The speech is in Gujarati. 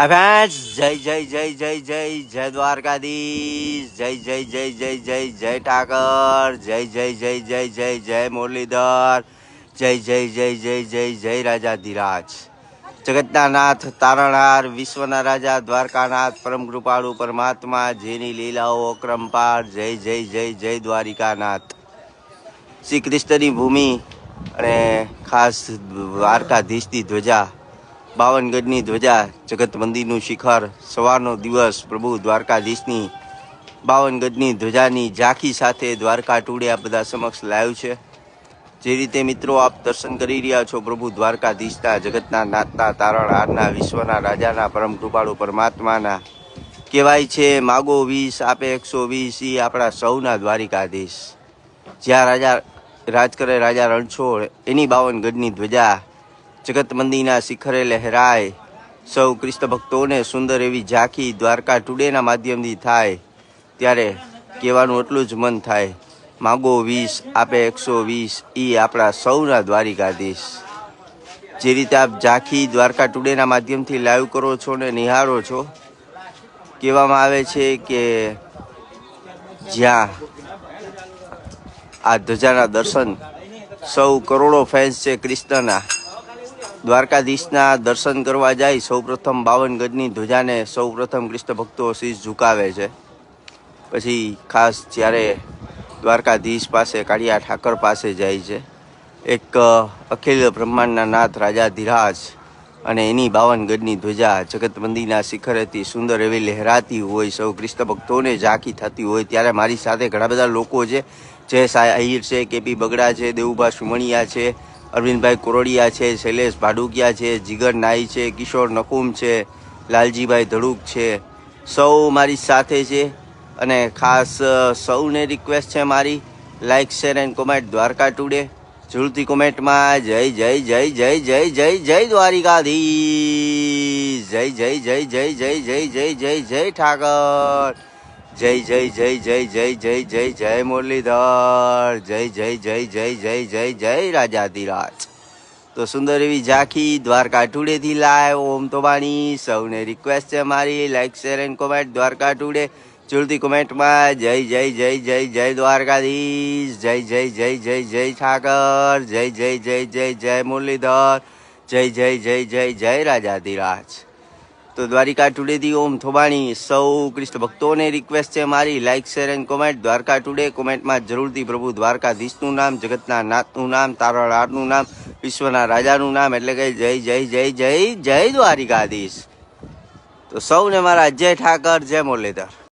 ફ્રેન્ડ્સ જય જય જય જય જય જય દ્વારકાધીશ જય જય જય જય જય જય ઠાકર જય જય જય જય જય જય મુરલીધર જય જય જય જય જય જય રાજાધિરાજ જગતના નાથ તારણહાર વિશ્વના રાજા દ્વારકાનાથ પરમ કૃપાળુ પરમાત્મા જેની લીલાઓ અક્રમપાર જય જય જય જય દ્વારિકાનાથ શ્રી કૃષ્ણની ભૂમિ અને ખાસ દ્વારકાધીશની ધ્વજા બાવનગઢની ધ્વજા જગત મંદિરનું શિખર, સવારનો દિવસ પ્રભુ દ્વારકાધીશની બાવનગઢની ધ્વજાની ઝાંખી સાથે દ્વારકા ટુડે આ બધા સમક્ષ લાવ્યું છે. જે રીતે મિત્રો આપ દર્શન કરી રહ્યા છો પ્રભુ દ્વારકાધીશના, જગતના નાથના તારણહારના વિશ્વના રાજાના, પરમ કૃપાળુ પરમાત્માના. કહેવાય છે, માગો વીસ, આપે એકસો વીસ એ આપણા સૌના દ્વારિકાધીશ. જ્યાં રાજા રાજ કરે રાજા રણછોડ, એની બાવનગઢની ધ્વજા જગત મંદિરના શિખરે લહેરાય. સૌ કૃષ્ણ ભક્તોને સુંદર એવી ઝાંખી દ્વારકા ટુડેના માધ્યમથી થાય. ત્યારે કહેવાનું એટલું જ મન થાય. માગો વીસ, આપે એકસો વીસ એ આપણા સૌના દ્વારિકાધીશ. જે રીતે આપ ઝાંખી દ્વારકા ટુડેના માધ્યમથી લાઈવ કરો છો ને નિહાળો છો, કહેવામાં આવે છે કે જ્યાં આ ધજાના દર્શન સૌ કરોડો ફેન્સ છે કૃષ્ણના દ્વારકાધીશના દર્શન કરવા જાય, સૌપ્રથમ બાવનગઢની ધ્વજાને સૌપ્રથમ કૃષ્ણ ભક્તો શીશ ઝુકાવે છે. પછી ખાસ જ્યારે દ્વારકાધીશ પાસે, કાળિયા ઠાકર પાસે જાય છે, એક અખિલ બ્રહ્માંડના નાથ રાજા ધીરાજ અને એની બાવનગઢની ધ્વજા જગત મંદિરના શિખરેથી સુંદર એવી લહેરાતી હોય, સૌ કૃષ્ણ ભક્તોને ઝાંખી થતી હોય, ત્યારે મારી સાથે ઘણા બધા લોકો છે. જય સાઈ અહીર છે, કેપી બગડા છે, દેવુભા સુમણિયા છે અરવિંદભાઈ કોરોડિયા છે શૈલેષ ભાડુકિયા છે જીગર નાઈ છે કિશોર નકુમ છે લાલજીભાઈ ધડુક છે સૌ મારી સાથે છે અને ખાસ સૌને રિક્વેસ્ટ છે મારી like share and comment Dwarka today ઝૂલતી કોમેન્ટમાં જય જય જય જય જય જય જય દ્વારિકાધી જય જય જય જય જય જય જય જય જય ઠાકર જય જય જય જય જય જય જય જય મુરલીધર જય જય જય જય જય જય જય રાજાધિરાજ તો સુંદર એવી ઝાંખી દ્વારકા ટુડેથી લાઈવ ઓમ તો બાણી સૌને રિક્વેસ્ટ છે મારી like share and comment Dwarka today ચૂલતી કોમેન્ટમાં જય જય જય જય જય દ્વારકાધીશ જય જય જય જય જય ઠાકર જય જય જય જય જય મુરલીધર જય જય જય જય જય રાજાધિરાજ તો દ્વારિકા ટુડેથી ઓમ થોબાણી. સૌ કૃષ્ણ ભક્તોને રિક્વેસ્ટ છે મારી. Like share and comment Dwarka today કોમેન્ટમાં જરૂરથી પ્રભુ દ્વારકાધીશનું નામ, જગતના નાથનું નામ તારણહારનું નામ, વિશ્વના રાજાનું નામ, એટલે કે જય જય જય જય જય દ્વારિકાધીશ. તો સૌને મારા જય ઠાકર, જય મુરલીધર.